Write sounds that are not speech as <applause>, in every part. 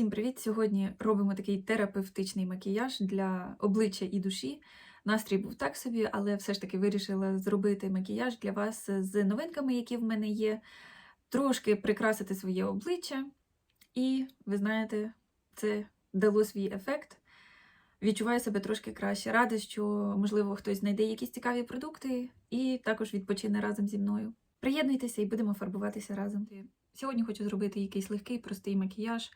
Всім привіт! Сьогодні робимо такий терапевтичний макіяж для обличчя і душі. Настрій був так собі, але все ж таки вирішила зробити макіяж для вас з новинками, які в мене є, трошки прикрасити своє обличчя. І, ви знаєте, це дало свій ефект. Відчуваю себе трошки краще. Рада, що, можливо, хтось знайде якісь цікаві продукти і також відпочине разом зі мною. Приєднуйтеся і будемо фарбуватися разом. Сьогодні хочу зробити якийсь легкий, простий макіяж.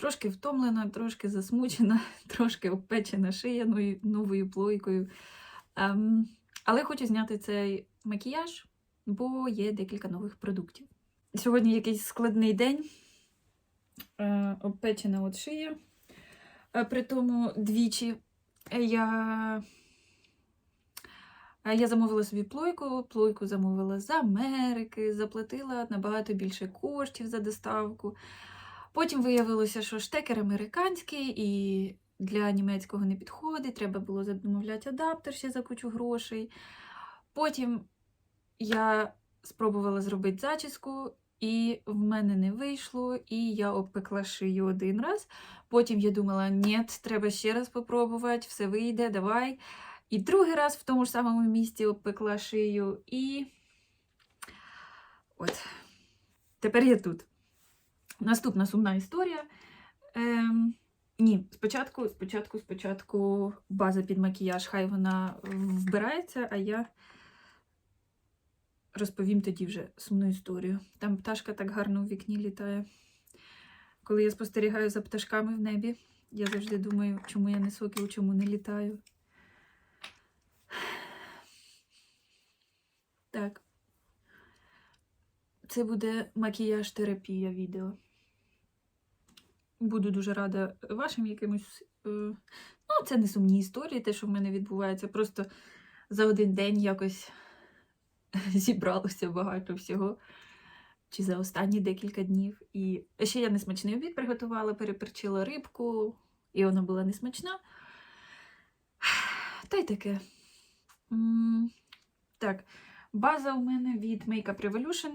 Трошки втомлена, трошки засмучена, <laughs> трошки обпечена шия новою плойкою. Ем, але хочу зняти цей макіяж, бо є декілька нових продуктів. Сьогодні якийсь складний день. Е, обпечена от шия. Е, при тому двічі я, е, я замовила собі плойку, плойку замовила з Америки, заплатила набагато більше коштів за доставку. Потім виявилося, що штекер американський і для німецького не підходить, треба було замовляти адаптер ще за кучу грошей. Потім я спробувала зробити зачіску, і в мене не вийшло, і я обпекла шию один раз. Потім я думала, ні, треба ще раз спробувати, все вийде, давай. І другий раз в тому ж самому місці обпекла шию, і от тепер я тут. Наступна сумна історія. Ем, ні, спочатку, спочатку, спочатку база під макіяж, хай вона вбирається, а я розповім тоді вже сумну історію. Там пташка так гарно у вікні літає. Коли я спостерігаю за пташками в небі, я завжди думаю, чому я не сокіл, чому не літаю. Так. Це буде макіяж-терапія відео. Буду дуже рада вашим якимось. Е, ну, це не сумні історії, те, що в мене відбувається. Просто за один день якось <laughs> зібралося багато всього. Чи за останні декілька днів. І ще я несмачний обід приготувала, переперчила рибку, і вона була несмачна. Та й таке. Так, база у мене від Makeup Revolution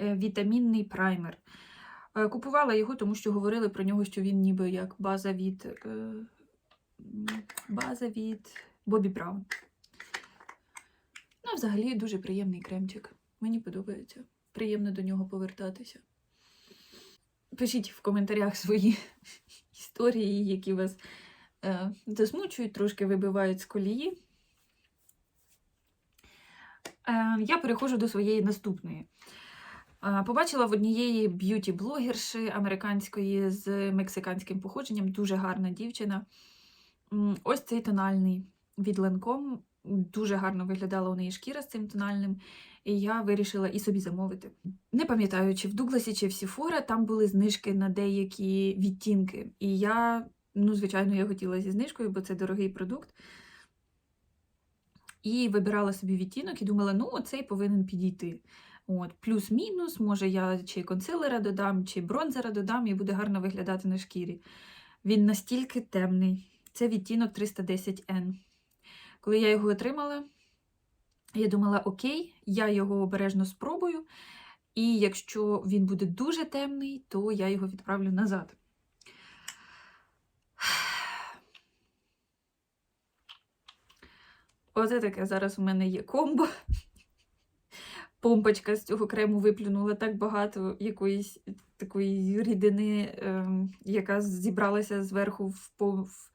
е, вітамінний праймер. Е, Купувала його, тому що говорили про нього, що він ніби як база від е, база від Бобі Браун. Ну, взагалі дуже приємний кремчик. Мені подобається. Приємно до нього повертатися. Пишіть в коментарях свої <laughs> історії, які вас е, засмучують, трошки вибивають з колії. Е, я переходжу до своєї наступної. Побачила в однієї б'юті-блогерші американської з мексиканським походженням, дуже гарна дівчина. Ось цей тональний від Lancome. Дуже гарно виглядала у неї шкіра з цим тональним, і я вирішила і собі замовити. Не пам'ятаю, чи в Дугласі, чи в Сіфора там були знижки на деякі відтінки. І я, ну, звичайно, я хотіла зі знижкою, бо це дорогий продукт. І вибирала собі відтінок і думала, ну, оцей повинен підійти. От, плюс-мінус, може, я чи консилера додам, чи бронзера додам, і буде гарно виглядати на шкірі. Він настільки темний. Це відтінок 310N. Коли я його отримала, я думала, окей, я його обережно спробую. І якщо він буде дуже темний, то я його відправлю назад. <sighs> Оце таке зараз у мене є комбо. Помпочка з цього крему виплюнула так багато якоїсь такої рідини, ем, яка зібралася зверху в, в,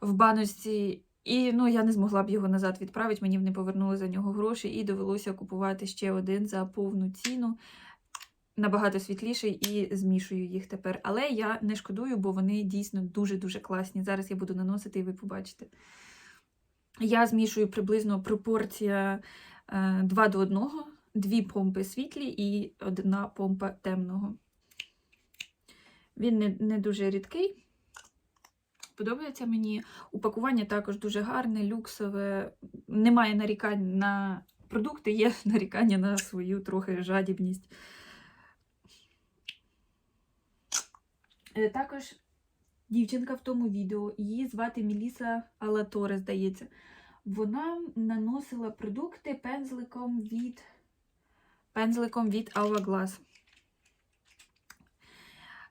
в баночці. І ну, я не змогла б його назад відправити, мені б не повернули за нього гроші, і довелося купувати ще один за повну ціну. Набагато світліший і змішую їх тепер. Але я не шкодую, бо вони дійсно дуже-дуже класні. Зараз я буду наносити, і ви побачите. Я змішую приблизно пропорція 2 до 1, дві помпи світлі і одна помпа темного. Він не, не дуже рідкий. Подобається мені. Упакування також дуже гарне, люксове. Немає нарікань на продукти, є <laughs> нарікання на свою трохи жадібність. Е, Також дівчинка в тому відео, її звати Міліса Алаторе, здається. Вона наносила продукти пензликом від пензликом від Hourglass.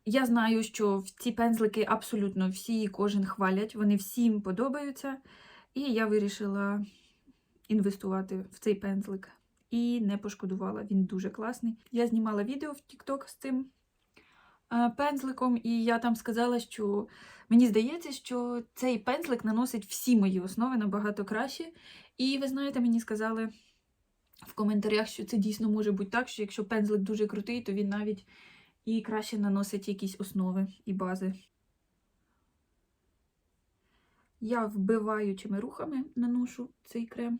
Я знаю, що ці пензлики абсолютно всі і кожен хвалять, вони всім подобаються. І я вирішила інвестувати в цей пензлик. І не пошкодувала, він дуже класний. Я знімала відео в TikTok з цим пензликом, і я там сказала, що мені здається, що цей пензлик наносить всі мої основи набагато краще. І ви знаєте, мені сказали в коментарях, що це дійсно може бути так, що якщо пензлик дуже крутий, то він навіть і краще наносить якісь основи і бази. Я вбиваючими рухами наношу цей крем.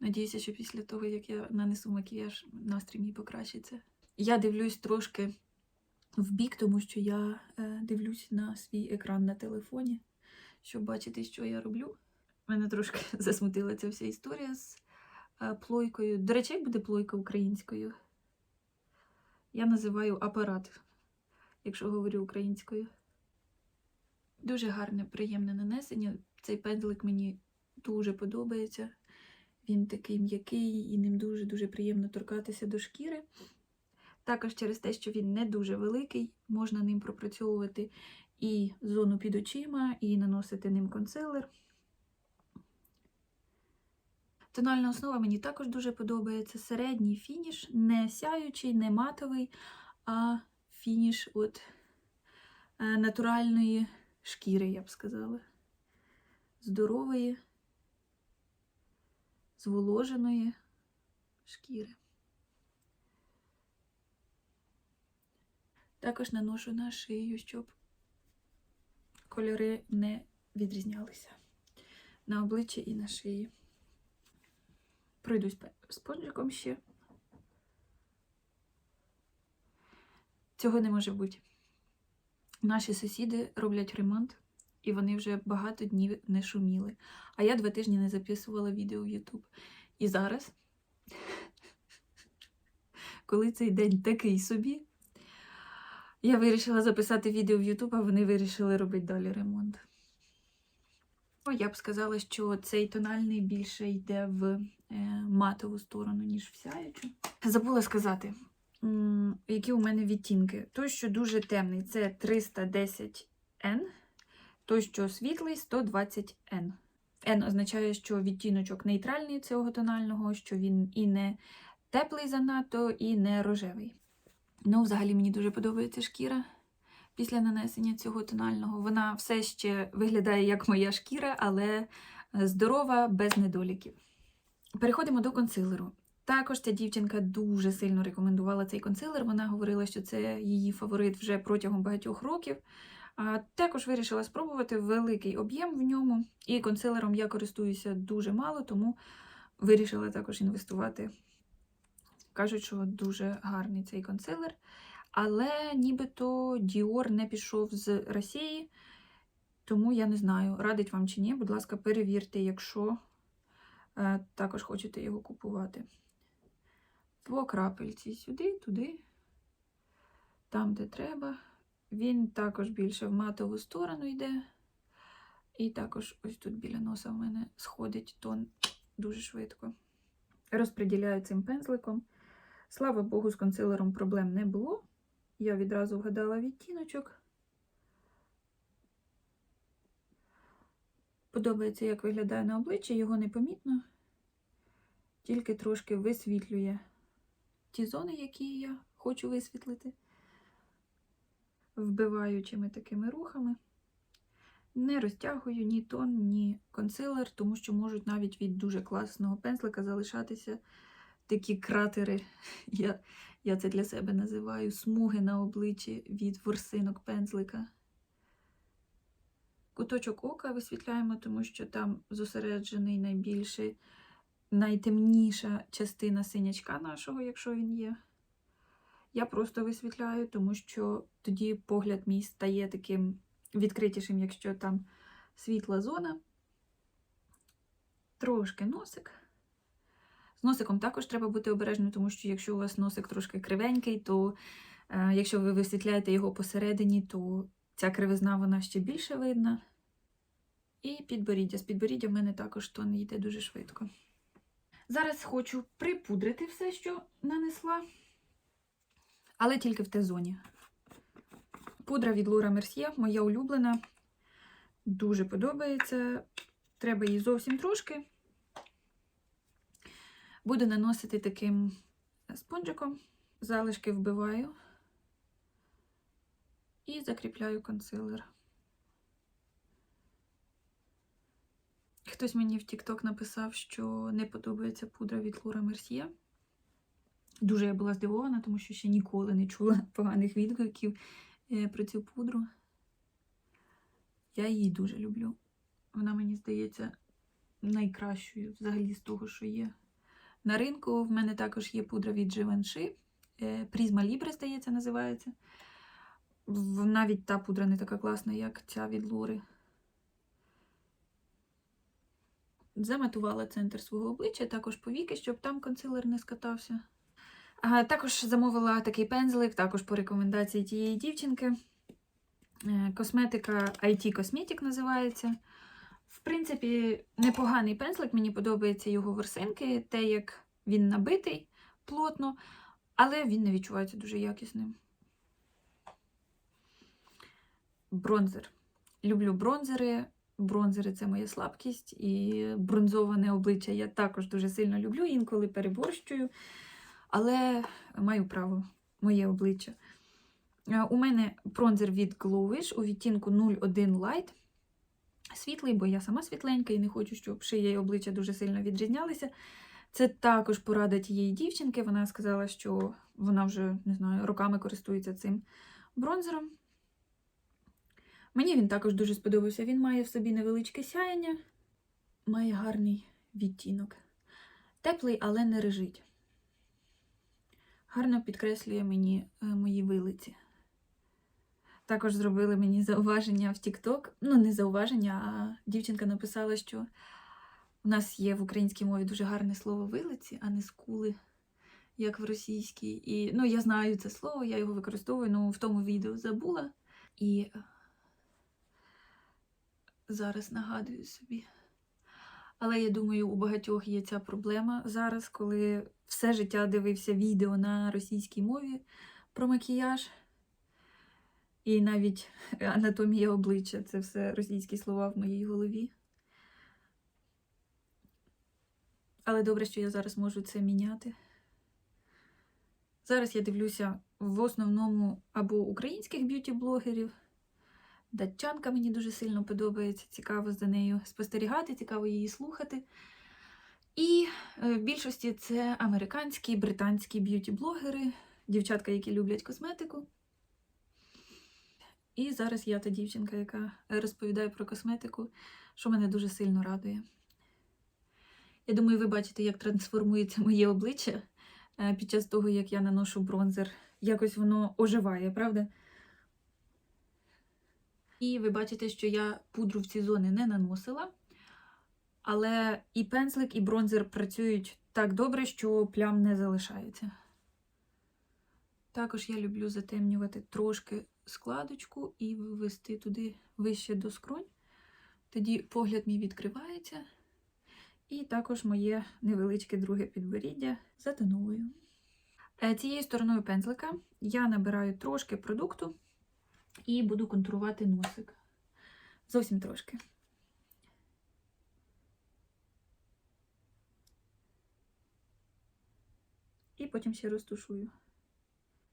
Надіюся, що після того, як я нанесу макіяж, настрій мій покращиться. Я дивлюсь трошки в бік, тому що я е, дивлюсь на свій екран на телефоні, щоб бачити, що я роблю. Мене трошки <laughs> засмутила ця вся історія з е, плойкою. До речі, як буде плойка українською? Я називаю апарат, якщо говорю українською. Дуже гарне, приємне нанесення. Цей пензлик мені дуже подобається. Він такий м'який і ним дуже-дуже приємно торкатися до шкіри. Також через те, що він не дуже великий, можна ним пропрацьовувати і зону під очима, і наносити ним консилер. Тональна основа мені також дуже подобається. Середній фініш, не сяючий, не матовий, а фініш от е, натуральної шкіри, я б сказала. Здорової, зволоженої шкіри. Також наношу на шию, щоб кольори не відрізнялися на обличчі і на шиї. Пройдусь спонжиком ще. Цього не може бути. Наші сусіди роблять ремонт, і вони вже багато днів не шуміли. А я два тижні не записувала відео в YouTube. І зараз, коли цей день такий собі, я вирішила записати відео в YouTube, а вони вирішили робити далі ремонт. Я б сказала, що цей тональний більше йде в е, матову сторону, ніж в сяючу. Забула сказати, які у мене відтінки. Той, що дуже темний, це 310N, той, що світлий 120N. N означає, що відтіночок нейтральний цього тонального, що він і не теплий занадто, і не рожевий. Ну, взагалі, мені дуже подобається шкіра після нанесення цього тонального. Вона все ще виглядає як моя шкіра, але здорова, без недоліків. Переходимо до консилеру. Також ця дівчинка дуже сильно рекомендувала цей консилер. Вона говорила, що це її фаворит вже протягом багатьох років. Також вирішила спробувати великий об'єм в ньому. І консилером я користуюся дуже мало, тому вирішила також інвестувати. Кажуть, що дуже гарний цей консилер. Але нібито Діор не пішов з Росії, тому я не знаю, радить вам чи ні. Будь ласка, перевірте, якщо е, також хочете його купувати. По крапельці сюди, туди, там, де треба. Він також більше в матову сторону йде. І також ось тут біля носа в мене сходить тон дуже швидко. Розподіляю цим пензликом. Слава Богу, з консилером проблем не було. Я відразу вгадала відтіночок. Подобається, як виглядає на обличчі, його непомітно, тільки трошки висвітлює ті зони, які я хочу висвітлити, вбиваючими такими рухами. Не розтягую ні тон, ні консилер, тому що можуть навіть від дуже класного пензлика залишатися такі кратери. <laughs> Я я це для себе називаю смуги на обличчі від ворсинок пензлика. Куточок ока висвітляємо, тому що там зосереджений найбільший, найтемніша частина синячка нашого, якщо він є. Я просто висвітляю, тому що тоді погляд мій стає таким відкритішим, якщо там світла зона. Трошки носик. З носиком також треба бути обережним, тому що якщо у вас носик трошки кривенький, то е, якщо ви висвітляєте його посередині, то ця кривизна вона ще більше видна. І підборіддя. З підборіддя в мене також тон йде дуже швидко. Зараз хочу припудрити все, що нанесла, але тільки в Т-зоні. Пудра від Лора Мерсьє, моя улюблена. Дуже подобається. Треба її зовсім трошки. Буду наносити таким спонжиком, залишки вбиваю і закріпляю консилер. Хтось мені в TikTok написав, що не подобається пудра від Лора Мерсьє. Дуже я була здивована, тому що ще ніколи не чула <laughs> поганих відгуків е, про цю пудру. Я її дуже люблю. Вона, мені здається, найкращою взагалі з того, що є. На ринку в мене також є пудра від Givenchy. Призма Libre, здається, називається. Навіть та пудра не така класна, як ця від Лори. Заматувала центр свого обличчя, також повіки, щоб там консилер не скатався. Також замовила такий пензлик, також по рекомендації тієї дівчинки. Е, Косметика IT Cosmetic називається. В принципі, непоганий пензлик, мені подобаються його ворсинки, те, як він набитий плотно, але він не відчувається дуже якісним. Бронзер. Люблю бронзери. Бронзери це моя слабкість, і бронзоване обличчя я також дуже сильно люблю, інколи переборщую, але маю право, моє обличчя. Е, У мене бронзер від Glowish у відтінку 01 Light. Світлий, бо я сама світленька і не хочу, щоб шия і обличчя дуже сильно відрізнялися. Це також порада тієї дівчинки. Вона сказала, що вона вже не знаю, роками користується цим бронзером. Мені він також дуже сподобався. Він має в собі невеличке сяєння, має гарний відтінок. Теплий, але не режить. Гарно підкреслює мені е, мої вилиці. Також зробили мені зауваження в TikTok. Ну, не зауваження, а дівчинка написала, що у нас є в українській мові дуже гарне слово вилиці, а не скули, як в російській. І ну, я знаю це слово, я його використовую, ну в тому відео забула. І зараз нагадую собі. Але я думаю, у багатьох є ця проблема зараз, коли все життя дивився відео на російській мові про макіяж. І навіть <laughs> анатомія обличчя це все російські слова в моїй голові. Але добре, що я зараз можу це міняти. Зараз я дивлюся в основному або українських б'юті-блогерів. Датчанка мені дуже сильно подобається, цікаво за нею спостерігати, цікаво її слухати. І е, в більшості це американські, британські б'юті-блогери, дівчатка, які люблять косметику. І зараз я та дівчинка, яка розповідає про косметику, що мене дуже сильно радує. Я думаю, ви бачите, як трансформується моє обличчя е, під час того, як я наношу бронзер. Якось воно оживає, правда? І ви бачите, що я пудру в ці зони не наносила. Але і пензлик, і бронзер працюють так добре, що плям не залишається. Також я люблю затемнювати трошки складочку і ввести туди вище до скронь. Тоді погляд мій відкривається. І також моє невеличке друге підборіддя затоновую. Е, Цією стороною пензлика я набираю трошки продукту і буду контурувати носик. Зовсім трошки. І потім ще розтушую.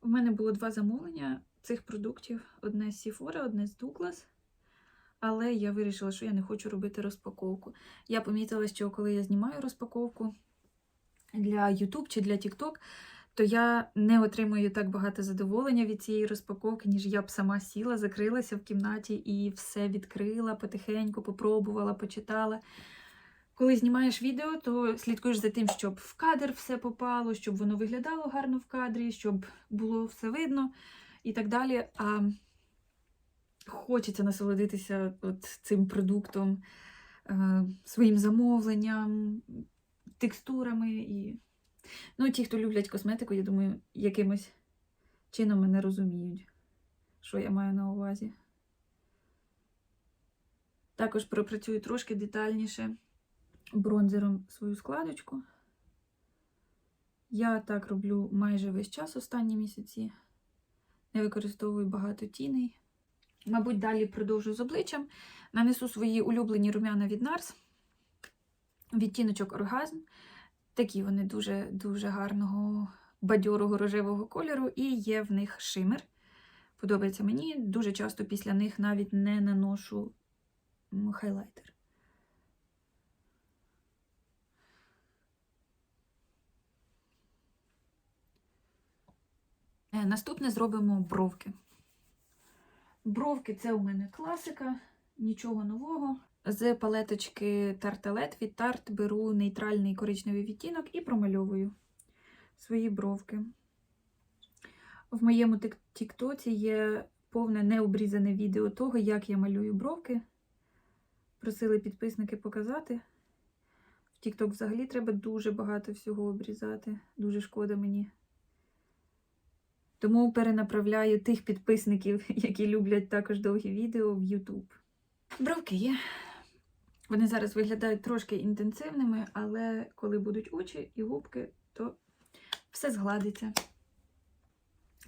У мене було два замовлення цих продуктів: одне з Sephora, одне з Douglas. Але я вирішила, що я не хочу робити розпаковку. Я помітила, що коли я знімаю розпаковку для YouTube чи для TikTok, то я не отримую так багато задоволення від цієї розпаковки, ніж я б сама сіла, закрилася в кімнаті і все відкрила потихеньку, попробувала, почитала. Коли знімаєш відео, то слідкуєш за тим, щоб в кадр все попало, щоб воно виглядало гарно в кадрі, щоб було все видно і так далі. А хочеться насолодитися от цим продуктом, е, своїм замовленням, текстурами. І... Ну, ті, хто люблять косметику, я думаю, якимось чином мене розуміють, що я маю на увазі. Також пропрацюю трошки детальніше бронзером свою складочку. Я так роблю майже весь час останні місяці. Не використовую багато тіней. Мабуть, далі продовжу з обличчям. Нанесу свої улюблені рум'яна від Nars. Відтіночок оргазм. Такі вони дуже-дуже гарного бадьорого рожевого кольору, і є в них шимер. Подобається мені. Дуже часто після них навіть не наношу хайлайтер. Е, Наступне зробимо бровки. Бровки це у мене класика, нічого нового. З палеточки Тарталет від Тарт беру нейтральний коричневий відтінок і промальовую свої бровки. В моєму тіктоці є повне необрізане відео того, як я малюю бровки. Просили підписники показати. В Тікток взагалі треба дуже багато всього обрізати. Дуже шкода мені. Тому перенаправляю тих підписників, <laughs> які люблять також довгі відео в YouTube. Бровки є. Вони зараз виглядають трошки інтенсивними, але коли будуть очі і губки, то все згладиться.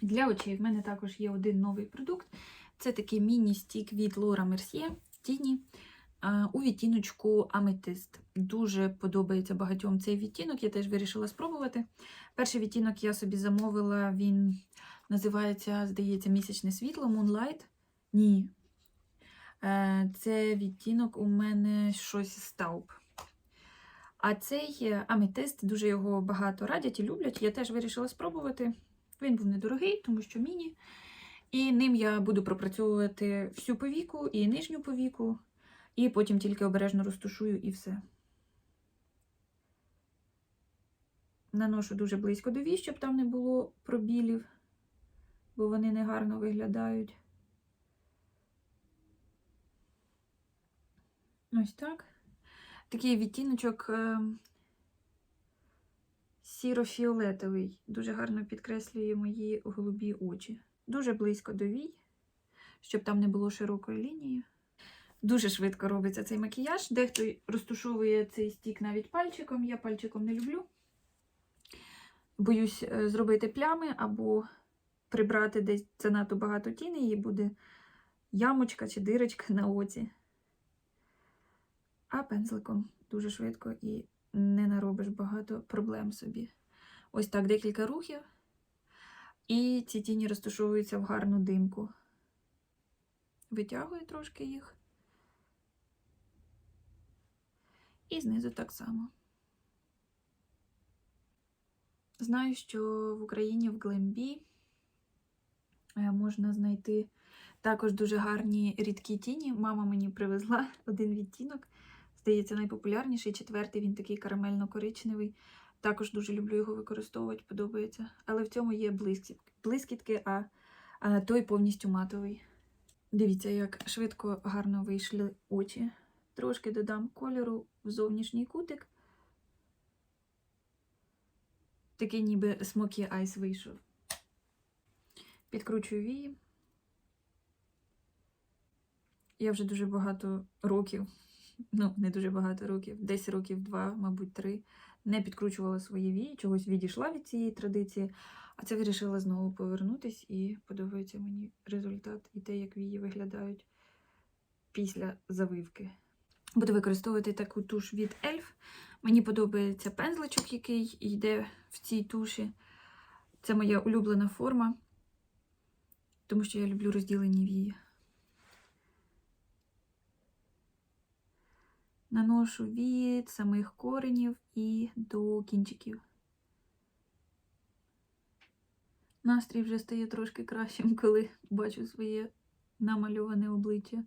Для очей в мене також є один новий продукт. Це такий міні-стік від Laura Mercier Тіні у відтіночку Аметист. Дуже подобається багатьом цей відтінок, я теж вирішила спробувати. Перший відтінок я собі замовила, він називається, здається, місячне світло Moonlight. Ні. Е, Це відтінок у мене щось стауп. А цей аметист, дуже його багато радять і люблять. Я теж вирішила спробувати. Він був недорогий, тому що міні. І ним я буду пропрацьовувати всю повіку і нижню повіку, і потім тільки обережно розтушую і все. Наношу дуже близько до вій, щоб там не було пробілів, бо вони негарно виглядають. Ось так. Такий відтіночок е, сіро-фіолетовий. Дуже гарно підкреслює мої голубі очі. Дуже близько до вій, щоб там не було широкої лінії. Дуже швидко робиться цей макіяж. Дехто розтушовує цей стік навіть пальчиком. Я пальчиком не люблю. Боюсь е, зробити плями або прибрати десь занадто багато тіни, і буде ямочка чи дирочка на оці. А пензликом дуже швидко і не наробиш багато проблем собі. Ось так декілька рухів. І ці тіні розташовуються в гарну димку. Витягую трошки їх. І знизу так само. Знаю, що в Україні в Глембі е, можна знайти також дуже гарні рідкі тіні. Мама мені привезла один відтінок. Здається, найпопулярніший. Четвертий він такий карамельно-коричневий. Також дуже люблю його використовувати, подобається. Але в цьому є блискітки, блискітки а, а той повністю матовий. Дивіться, як швидко гарно вийшли очі. Трошки додам кольору в зовнішній кутик. Такий ніби смокі айс вийшов. Підкручую вії. Я вже дуже багато років, ну, не дуже багато років, десь років два, мабуть, три, не підкручувала свої вії, чогось відійшла від цієї традиції, а це вирішила знову повернутись і подобається мені результат і те, як вії виглядають після завивки. Буду використовувати таку туш від Elf. Мені подобається пензличок, який йде в цій туші. Це моя улюблена форма, тому що я люблю розділені вії. Наношу від самих коренів і до кінчиків. Настрій вже стає трошки кращим, коли бачу своє намальоване обличчя.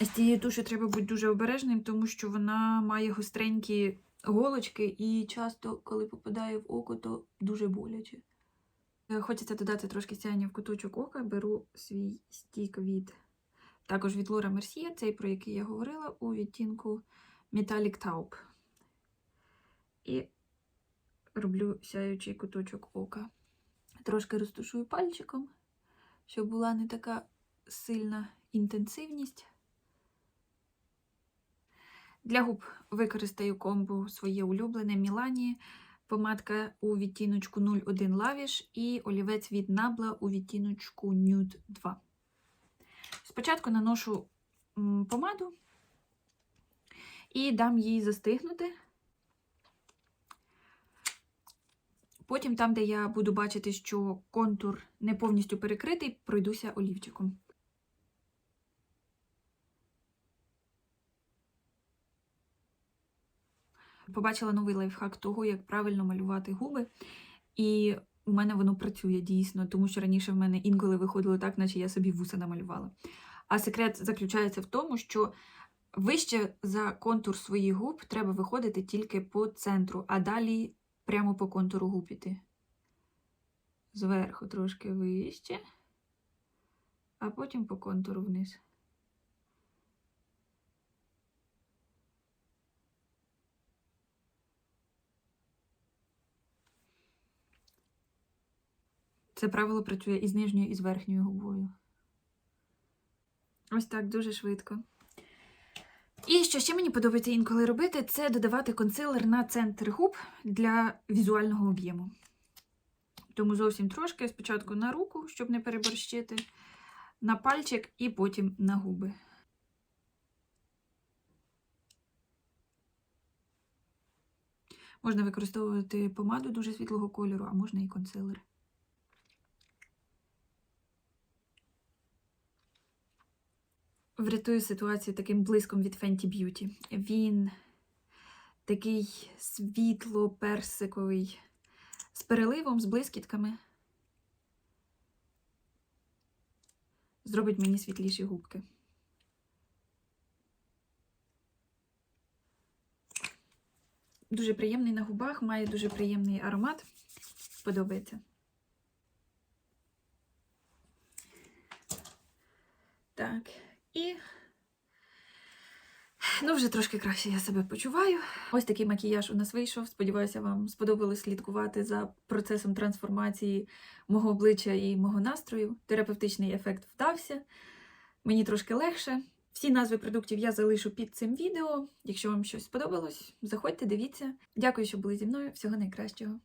З цією тушею треба бути дуже обережним, тому що вона має гостренькі голочки, і часто, коли попадає в око, то дуже боляче. Хочеться додати трошки сяйня в куточок ока, беру свій стік від також від Лора Мерсія, цей, про який я говорила, у відтінку Metallic Taupe. І роблю сяючий куточок ока. Трошки розтушую пальчиком, щоб була не така сильна інтенсивність. Для губ використаю комбо своє улюблене Мілані помадка у відтіночку 01 Lavish і олівець від Nabla у відтіночку Nude 2. Спочатку наношу помаду і дам їй застигнути. Потім, там, де я буду бачити, що контур не повністю перекритий, пройдуся олівчиком. Побачила новий лайфхак того, як правильно малювати губи. І у мене воно працює дійсно, тому що раніше в мене інколи виходило так, наче я собі вуса намалювала. А секрет заключається в тому, що вище за контур своїх губ треба виходити тільки по центру, а далі прямо по контуру губ іти. Зверху трошки вище, а потім по контуру вниз. Це правило працює і з нижньою, і з верхньою губою. Ось так дуже швидко. І що ще мені подобається інколи робити, це додавати консилер на центр губ для візуального об'єму. Тому зовсім трошки, спочатку на руку, щоб не переборщити, на пальчик і потім на губи. Можна використовувати помаду дуже світлого кольору, а можна і консилер. Врятую ситуацію таким блиском від Fenty Beauty. Він такий світло-персиковий, з переливом, з блискітками. Зробить мені світліші губки. Дуже приємний на губах, має дуже приємний аромат. Подобається. Так, і ну, вже трошки краще я себе почуваю. Ось такий макіяж у нас вийшов. Сподіваюся, вам сподобалось слідкувати за процесом трансформації мого обличчя і мого настрою. Терапевтичний ефект вдався. Мені трошки легше. Всі назви продуктів я залишу під цим відео. Якщо вам щось сподобалось, заходьте, дивіться. Дякую, що були зі мною. Всього найкращого.